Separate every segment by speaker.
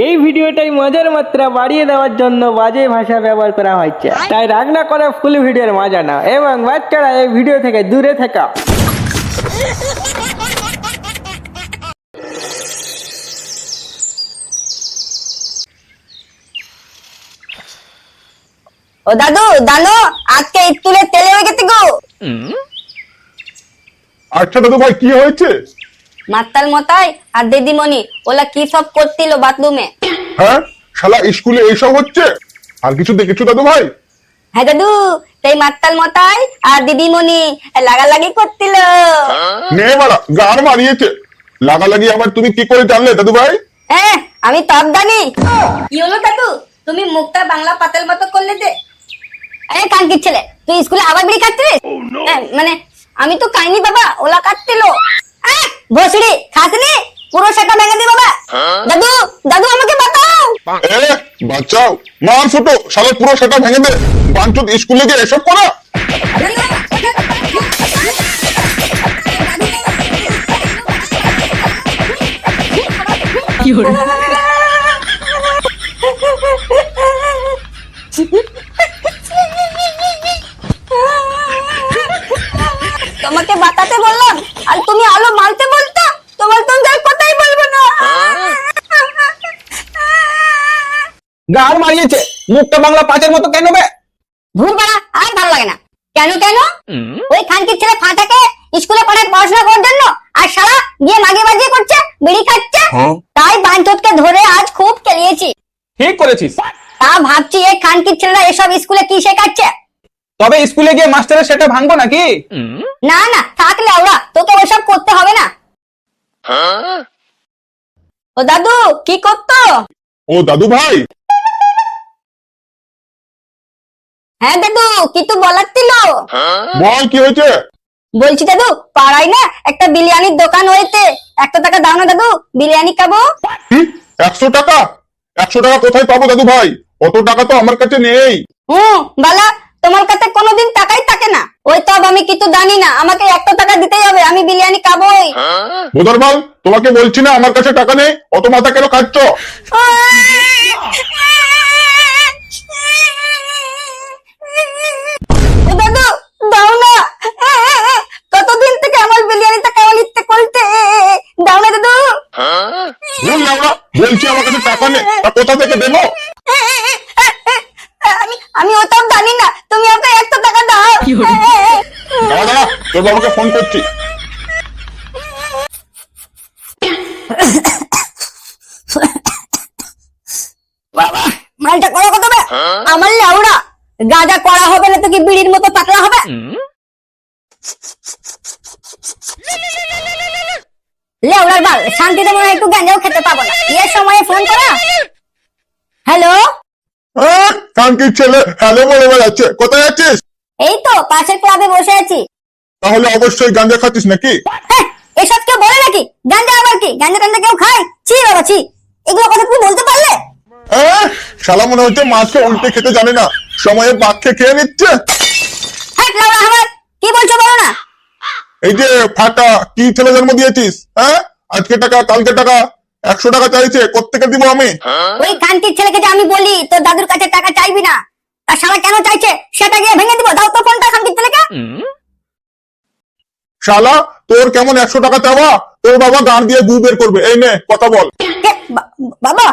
Speaker 1: এই ভিডিওটাই মজার মাত্রা বাড়িয়ে দেওয়ার জন্য বাজে ভাষা ব্যবহার করা হয়েছে। তাই রান্না না করে ফুল ভিডিওর মজা নাও। এবং বাচ্চারা এই ভিডিও থেকে দূরে থাকা।
Speaker 2: ও দাদু জানো আজকে স্কুলে তেলে হয়ে গেছে গো
Speaker 3: আচ্ছা দাদু ভাই কি হয়েছে?
Speaker 2: মাস্টার মতাই আর দিদিমণি ওলা কি সব করছিল বাথরুমে
Speaker 3: হ্যাঁ? শালা স্কুলে এইসব হচ্ছে? আর কিছু দেখেছ দাদু ভাই?
Speaker 2: হ্যাঁ দাদু সেই মাস্টার মতাই আর দিদিমণি লাগালাগি করছিল
Speaker 3: নে মারা গান মারিয়েছে। লাগালাগি আবার তুমি কি করে জানলে দাদু ভাই?
Speaker 2: হ্যাঁ আমি তব জানি। কি হলো দাদু? তুমি মুখটা বাংলা পাতাল মতো করলে যে। আরে কানকির ছেলে তুই স্কুলে আবার বিড়ি খাচ্ছিস হ্যাঁ, মানে আমি তো খাইনি বাবা ওলা কাটছিল। ভসড়ি খাসনি পুরো সেটা ভেঙে দি বাবা দাদু দাদু আমাকে বাঁচাও।
Speaker 3: এ বাচ্চাও মার ফুটো শালা পুরো সেটা ভেঙে দে। বাঞ্চুত স্কুলে গিয়ে এসব করা।
Speaker 2: তোমাকে বাতাতে বললাম আর তুমি আলো মারতে বলতো তোমার তো আমি আর কথাই বলব না
Speaker 4: গার মারিয়েছে। মুখটা বাংলা পাঁচের মতো কেন বে?
Speaker 2: ভুল পাড়া আর ভালো লাগে না। কেন কেন? ওই খানকির ছেলে ফাটাকে স্কুলে পাঠায় পড়াশোনা করার জন্য আর সারা গিয়ে মাগে বাজিয়ে করছে বিড়ি খাচ্ছে? তাই বাঞ্চতকে ধরে আজ খুব কেলিয়েছি
Speaker 4: ঠিক করেছিস।
Speaker 2: তা ভাবছি এই খানকির ছেলেরা এসব স্কুলে কি শেখাচ্ছে?
Speaker 4: তবে স্কুলে গিয়ে মাস্টারের সেটা ভাঙবো নাকি?
Speaker 2: না না থাকলে ওরা তোকে ওসব করতে হবে না। ও দাদু কি করতো?
Speaker 3: ও দাদু ভাই
Speaker 2: হ্যাঁ দাদু কিছু বলার ছিল?
Speaker 3: বল কি হয়েছে?
Speaker 2: বলছি দাদু পাড়ায় না একটা বিরিয়ানির দোকান হয়েছে। একটা টাকা দাও না দাদু বিরিয়ানি খাব?
Speaker 3: একশো টাকা? একশো টাকা কোথায় পাবো দাদু ভাই? অত টাকা তো আমার কাছে নেই।
Speaker 2: হুম বালা তোমার কাছে কোনোদিন টাকাই থাকে না। ওই তো আমি কিছু জানি না আমাকে একটা টাকা দিতেই হবে আমি বিরিয়ানি খাবোই।
Speaker 3: বোধর বল তোমাকে বলছি না আমার কাছে টাকা নেই অত মাথা কেন খাচ্ছ
Speaker 2: ও দাদু দাও না কতদিন থেকে আমার বিরিয়ানিটা কেমন ইচ্ছে করছে দাও না দাদু
Speaker 3: ভুল না আমরা বলছি আমার কাছে টাকা নেই তা কোথা থেকে দেবো
Speaker 2: আমি আমি ওটাও জানি না তুমি ওকে একটা টাকা দাও
Speaker 3: দাঁড়া দাঁড়া তোর বাবাকে ফোন করছি।
Speaker 2: বাবা মালটা করা কত আমার লেউড়া গাঁজা করা হবে না তো কি বিড়ির মতো পাতলা হবে? লেউড়ার বাল শান্তিতে মনে একটু গাঁজাও খেতে পাবো না। এর সময় ফোন করা। হ্যালো
Speaker 3: কানকির ছেলে। হ্যালো বলে বেড়াচ্ছে। কোথায় আছিস?
Speaker 2: এই তো পাশের ক্লাবে বসে আছি।
Speaker 3: তাহলে অবশ্যই গাঞ্জা খাচ্ছিস নাকি?
Speaker 2: হ্যাঁ, এসব কেউ বলে নাকি? গাঁজা আবার কি? গাঁজা টাঞ্জা কেউ খায়? ছি বাবা ছি। এগুলো কথা তুমি বলতে পারলে?
Speaker 3: হ্যাঁ শালা মনে হচ্ছে মাছকে উল্টে খেতে জানে না। সময়ে বাঘকে খেয়ে নিচ্ছে।
Speaker 2: হ্যাঁ লাউড়া আমার কি বলছো বলো না?
Speaker 3: এই যে ফাটা কি ছেলে জন্ম দিয়েছিস? হ্যাঁ আজকে টাকা কালকে টাকা একশো টাকা চাইছে কোত্থেকে দিব আমি।
Speaker 2: ওই কান্তির ছেলেকে যে আমি বলি তোর দাদুর কাছে টাকা চাইবি না। আর সারা কেন চাইছে? সেটা গিয়ে ভেঙে দিব। দাও তো ফোনটা ছেলেকে।
Speaker 3: শালা তোর কেমন একশো টাকা চাওয়া? তোর বাবা গান দিয়ে গু বের করবে। এই নে কথা বল।
Speaker 2: বাবা?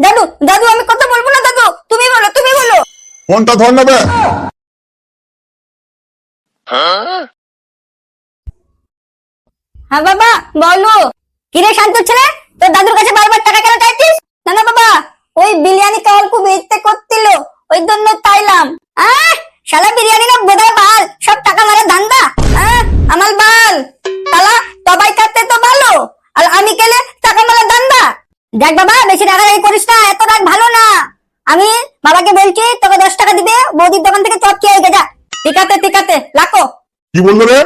Speaker 2: দাদু দাদু আমি কথা বলব না দাদু। তুমি বলো তুমি বলো।
Speaker 3: ফোনটা ধর নেবে
Speaker 2: হ্যাঁ বাবা বলো। কিরে শান্ত ছেলে? তোর দাদুর কাছে বারবার টাকা কেন চাইছিস? না না বাবা ওই বিরিয়ানি কাল খুব ইচ্ছে করছিল ওই জন্য চাইলাম আহ শালা বিরিয়ানি না বোধহয় বাল সব টাকা মারে ধান্দা। আহ আমার বাল। সবাই খাতে তো ভালো আর আমি কেলে টাকা মারে দেখ বাবা বেশি রাগারাগি করিস না এত রাগ ভালো না। আমি বাবাকে বলছি তোকে দশ টাকা দিবে বৌদির দোকান থেকে চপ খেয়ে আছে ঠিক আছে রাখো।
Speaker 3: কি বলল রে?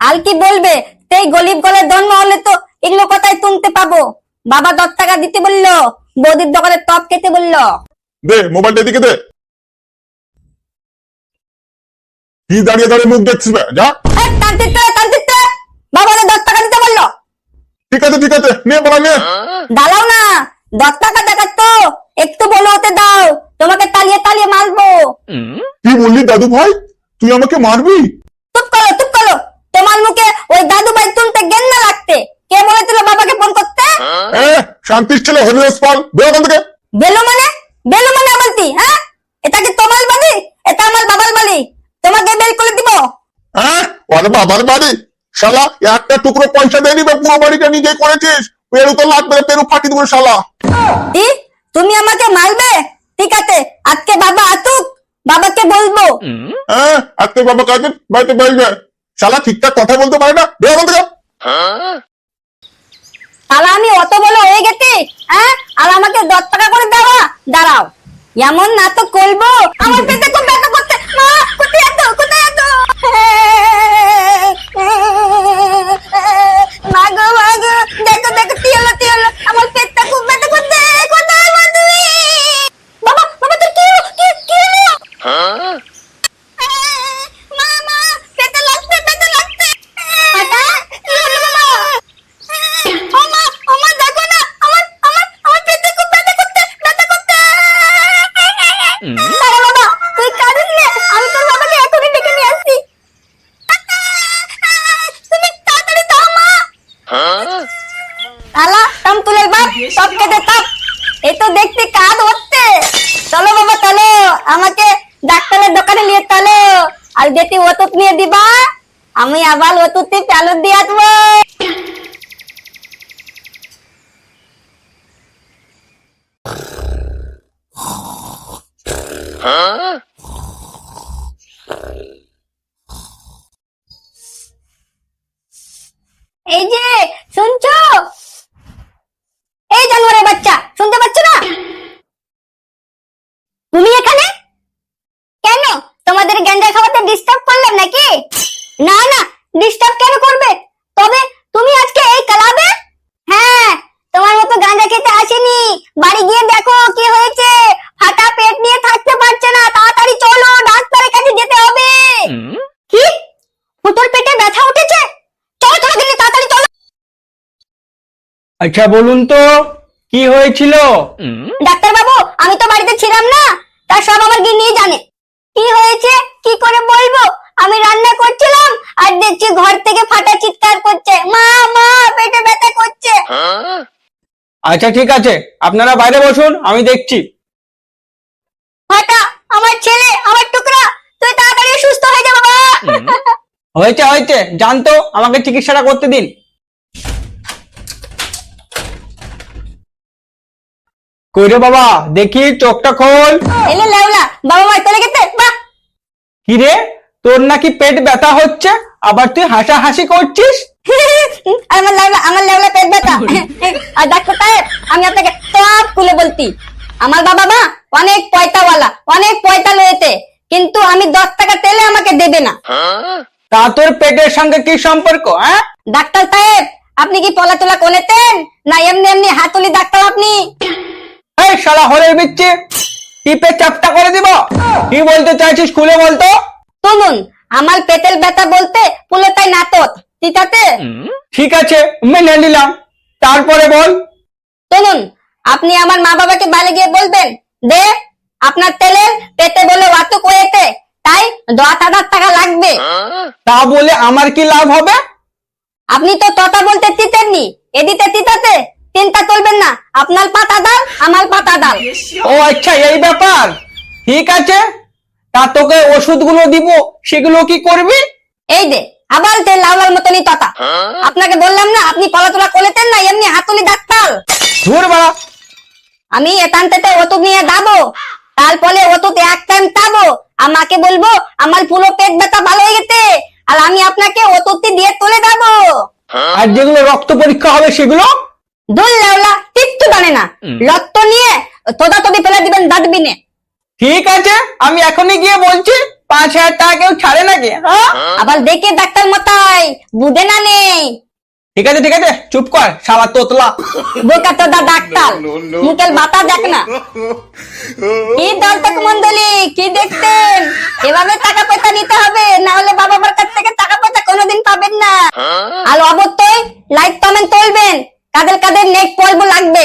Speaker 2: আর কি বলবে? সেই গরিব গলের জন্ম হলে তো এগুলো কথাই তুলতে পাবো। বাবা দশ টাকা দিতে বলল বৌদির দোকানে টপ খেতে বলল।
Speaker 3: দে মোবাইলটা এদিকে দে। কি দাঁড়িয়ে দাঁড়িয়ে মুখ দেখছিস যা।
Speaker 2: এই, তান্ত্রিক তো, তান্ত্রিক তো। বাবা দশ টাকা দিতে বলল।
Speaker 3: ঠিক আছে ঠিক আছে নে বলা নে।
Speaker 2: দাঁড়াও না দশ টাকা দেখাচ্ছ। একটু বলে হতে দাও তোমাকে তালিয়ে তালিয়ে মারবো।
Speaker 3: কি বললি দাদু ভাই? তুই আমাকে মারবি?
Speaker 2: চুপ করো চুপ করো। তোমার মুখে ওই দাদু ভাই লাগতে কে বলেছিল বাবাকে ফোন করতে?
Speaker 3: শান্তির ছেলে হরিদাস পাল। বেরো ওখান থেকে।
Speaker 2: বেলু মানে? বেলু মানে বলতি হ্যাঁ? এটা কি তোমার বাড়ি? এটা আমার বাবার বাড়ি। তোমাকে বেল করে দিব।
Speaker 3: হ্যাঁ? ওরে বাবার বাড়ি? শালা একটা টুকরো পয়সা পুরো বাড়িটা নিজে করেছিস। পেরু তো লাগবে পেরু ফাটি দেবো শালা।
Speaker 2: তুমি আমাকে মারবে? ঠিক আছে আজকে বাবা আসুক বাবাকে বলব।
Speaker 3: হ্যাঁ আজকে বাবা কাজে বাড়িতে বলবে? শালা ঠিকঠাক কথা বলতে পারে না? বেরো ওখান থেকে
Speaker 2: তাহলে আমি অত বড় হয়ে গেছে হ্যাঁ? আর আমাকে দশ টাকা করে দেওয়া দাঁড়াও। এমন না তো করব। আমার পেটে খুব ব্যথা করছে, মা! ওষুধ নিয়ে দিবা? আমি আবার ওষুধটি চালু দিয়ে এই যে শুনছো এই জানোয়ারের বাচ্চা শুনতে পাচ্ছ না তুমি এখানে কেন তোমাদের গ্যাঞ্জা খাওয়াতে ডিস্টার্ব করলাম নাকি? না না ডিস্টার্ব কেন করবে? তবে তুমি আজকে এই ক্লাবে? হ্যাঁ তোমার মতো গাঁজা খেতে আসেনি। বাড়ি গিয়ে দেখো কি হয়েছে। ফাটা পেট নিয়ে থাকতে পারছে না। তাড়াতাড়ি চলো ডাক্তারের কাছে যেতে হবে। কি? ফুটোর পেটে ব্যথা উঠেছে? চলো চলো গেলে তাড়াতাড়ি চলো।
Speaker 1: আচ্ছা বলুন তো কি হয়েছিল?
Speaker 2: ডাক্তার বাবু আমি তো বাড়িতে ছিলাম না। তার সব আমার গিন্নি জানে। কি হয়েছে? কি করে
Speaker 1: আচ্ছা ঠিক আছে। আপনারা বাইরে বসুন আমি দেখছি।
Speaker 2: ফাটা আমার ছেলে আমার টুকরা তুই তাড়াতাড়ি সুস্থ হয়ে যা বাবা।
Speaker 1: হয়েছে হয়েছে। জানতো আমাকে চিকিৎসাটা করতে দিন। কইরে বাবা দেখি চোখটা খোল।
Speaker 2: এলে লেওলা বাবা মা চলে গেছে বাহ।
Speaker 1: কিরে তোর নাকি পেট ব্যথা হচ্ছে আবার তুই হাসাহাসি করছিস?
Speaker 2: আমার লেওলা আমার লেওলা পেট ব্যথা। আর ডাক্তার সাহেব আমি আপনাকে সব খুলে বলতি আমার বাবা মা অনেক পয়তাওয়ালা অনেক পয়তা লয়েছে কিন্তু আমি দশ টাকা তেলে আমাকে দেবে না।
Speaker 1: তা তোর পেটের সঙ্গে কি সম্পর্ক হ্যাঁ?
Speaker 2: ডাক্তার সাহেব আপনি কি পলা তোলা কোলেতেন না এমনি এমনি হাতুলি ডাক্তার আপনি?
Speaker 1: এই শালা হলের বিচ্ছে টিপে চাপটা করে দিব। কি বলতে চাইছিস খুলে বলতো?
Speaker 2: শুনুন আমার পেটের ব্যথা বলতে পুলোটাই নাতত। ঠিক আছে
Speaker 1: ঠিক আছে মেনে নিলাম। তারপরে বল।
Speaker 2: শুনুন আপনি আমার মা বাবাকে বাড়ি গিয়ে বলবেন দে আপনার তেলের পেটে বলে ওয়াতু। কয়েতে তাই দশ হাজার টাকা লাগবে।
Speaker 1: তা বলে আমার কি লাভ হবে?
Speaker 2: আপনি তো তথা বলতে তিতেননি এদিতে তিতাতে চিন্তা করবেন না। আপনার পাতা ডাল আমার পাতা ডাল।
Speaker 1: ও আচ্ছা এই ব্যাপার। ঠিক আছে তা তোকে ওষুধগুলো দিব সেগুলো কি করবি?
Speaker 2: এই দে আবার তে লাউলার মতনই ততা। আপনাকে বললাম না আপনি পলাতলা কোলেতেন না এমনি হাতুলি ডাক্তার।
Speaker 1: ধুর বাড়া।
Speaker 2: আমি এখান থেকে ওষুধ নিয়ে যাব। তারপরে ওষুধ এক টাইম খাব। আমাকে বলব আমার পুরো পেট ব্যথা ভালো হয়ে গেছে আর আমি আপনাকে ওষুধটি দিয়ে তুলে যাব।
Speaker 1: আর যেগুলো রক্ত পরীক্ষা হবে সেগুলো?
Speaker 2: দুল লেওলা কিচ্ছু জানে না। রক্ত নিয়ে তোদা তোদি ফেলে দিবেন ডাস্টবিনে
Speaker 1: ঠিক আছে আমি এখনই গিয়ে বলছি। পাঁচ হাজার টাকা কেউ ছাড়ে নাকি? হ্যাঁ?
Speaker 2: আবার দেখে ডাক্তার মতাই বুঝে না নেই
Speaker 1: ঠিক আছে ঠিক আছে চুপ কর সারা তোতলা।
Speaker 2: বোকা তোদা ডাক্তার মুখের বাতা দেখ না। কি দর্শক মন্ডলী কি দেখতেন এভাবে টাকা পয়সা নিতে হবে না হলে বাবা মার কাছ থেকে টাকা পয়সা কোনোদিন পাবেন না। আর অবশ্যই লাইক কমেন্ট করবেন কাদের কাদের নেক পর্ব লাগবে?